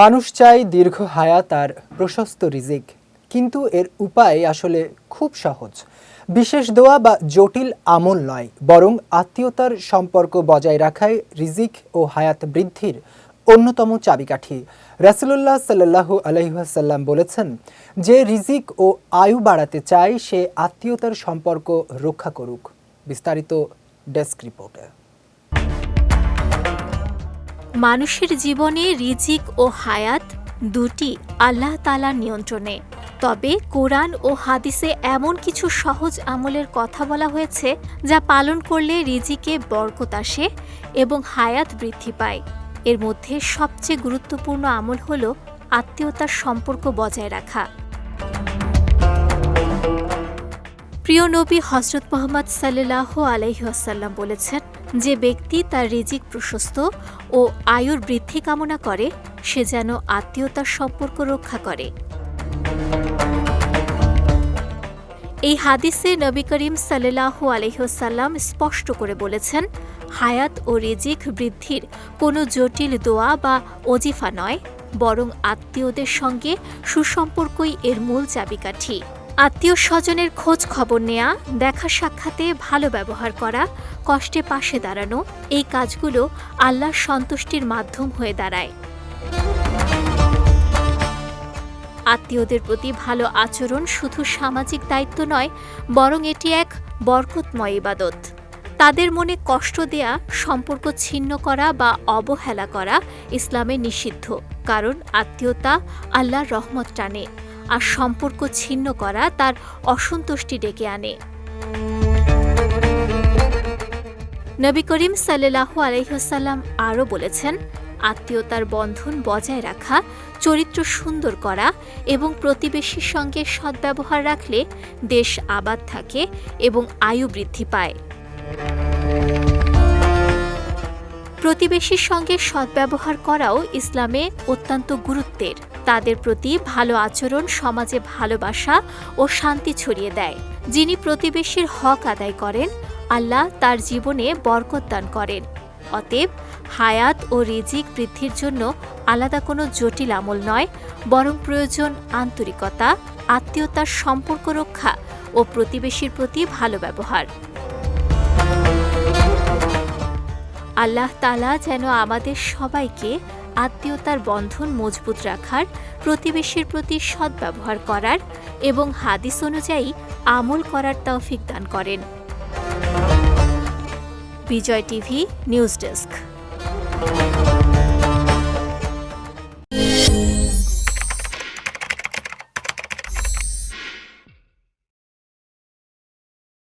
মানুষ চায় দীর্ঘ হায়াত আর প্রশস্ত রিজিক, কিন্তু এর উপায় আসলে খুব সহজ। বিশেষ দোয়া বা জটিল আমল নয়, বরং আত্মীয়তার সম্পর্ক বজায় রাখায় রিজিক ও হায়াত বৃদ্ধির অন্যতম চাবিকাঠি। রাসুলুল্লাহ সাল্লাহু আলহিহাসাল্লাম বলেছেন, যে রিজিক ও আয়ু বাড়াতে চায়, সে আত্মীয়তার সম্পর্ক রক্ষা করুক। বিস্তারিত ডেস্ক রিপোর্টে। মানুষের জীবনে রিজিক ও হায়াত দুটি আল্লাহ তালার নিয়ন্ত্রণে। তবে কোরআন ও হাদিসে এমন কিছু সহজ আমলের কথা বলা হয়েছে যা পালন করলে রিজিকে বরকত আসে এবং হায়াত বৃদ্ধি পায়। এর মধ্যে সবচেয়ে গুরুত্বপূর্ণ আমল হল আত্মীয়তার সম্পর্ক বজায় রাখা। প্রিয় নবী হজরত মোহাম্মদ সাল্লাহ আলহিহাসাল্লাম বলেছেন যে ব্যক্তি তার রিজিক প্রশস্ত ও আয়ুর বৃদ্ধি কামনা করে, সে যেন আত্মীয়তার সম্পর্ক রক্ষা করে। এই হাদিসে নবী করিম সাল্লাহ আলহিহসাল্লাম স্পষ্ট করে বলেছেন, হায়াত ও রিজিক বৃদ্ধির কোনো জটিল দোয়া বা অজিফা নয়, বরং আত্মীয়দের সঙ্গে সুসম্পর্কই এর মূল চাবিকাঠি। আত্মীয় স্বজনের খোঁজ খবর নেয়া, দেখা সাক্ষাতে ভালো ব্যবহার করা, কষ্টে পাশে দাঁড়ানো, এই কাজগুলো আল্লাহর সন্তুষ্টির মাধ্যম হয়ে দাঁড়ায়। আত্মীয়দের প্রতি ভালো আচরণ শুধু সামাজিক দায়িত্ব নয়, বরং এটি এক বরকতময় ইবাদত। তাদের মনে কষ্ট দেয়া, সম্পর্ক ছিন্ন করা বা অবহেলা করা ইসলামে নিষিদ্ধ, কারণ আত্মীয়তা আল্লাহর রহমত টানে। আর সম্পর্ক ছিন্ন করা তার অসন্তুষ্টি ডেকে আনে। নবী করিম সাল্লাহু আলহ্লাম আরও বলেছেন, আত্মীয়তার বন্ধন বজায় রাখা, চরিত্র সুন্দর করা এবং প্রতিবেশীর সঙ্গে সদ্ব্যবহার রাখলে দেশ আবাদ থাকে এবং আয়ু বৃদ্ধি পায়। প্রতিবেশীর সঙ্গে সদ্ব্যবহার করাও ইসলামে অত্যন্ত গুরুত্বের। তাদের প্রতি ভালো আচরণ, সমাজে ভালোবাসা ও শান্তি ছড়িয়ে দেয়। যিনি প্রতিবেশীর হক আদায় করেন, আল্লাহ তার জীবনে বরকত দান করেন। অতএব, হায়াত ও রিজিক বৃদ্ধির জন্য আলাদা কোনো জটিল আমল নয়, বরং প্রয়োজন আন্তরিকতা, আত্মীয়তার সম্পর্ক রক্ষা ও প্রতিবেশীর প্রতি ভালো ব্যবহার। আল্লাহ তালা যেন আমাদের সবাইকে আত্মীয়তার বন্ধন মজবুত রাখার, প্রতিবেশীর প্রতি সদ্ব্যবহার করার এবং হাদিস অনুযায়ী আমল করার তৌফিক দান করেন। Bijoy TV, news desk.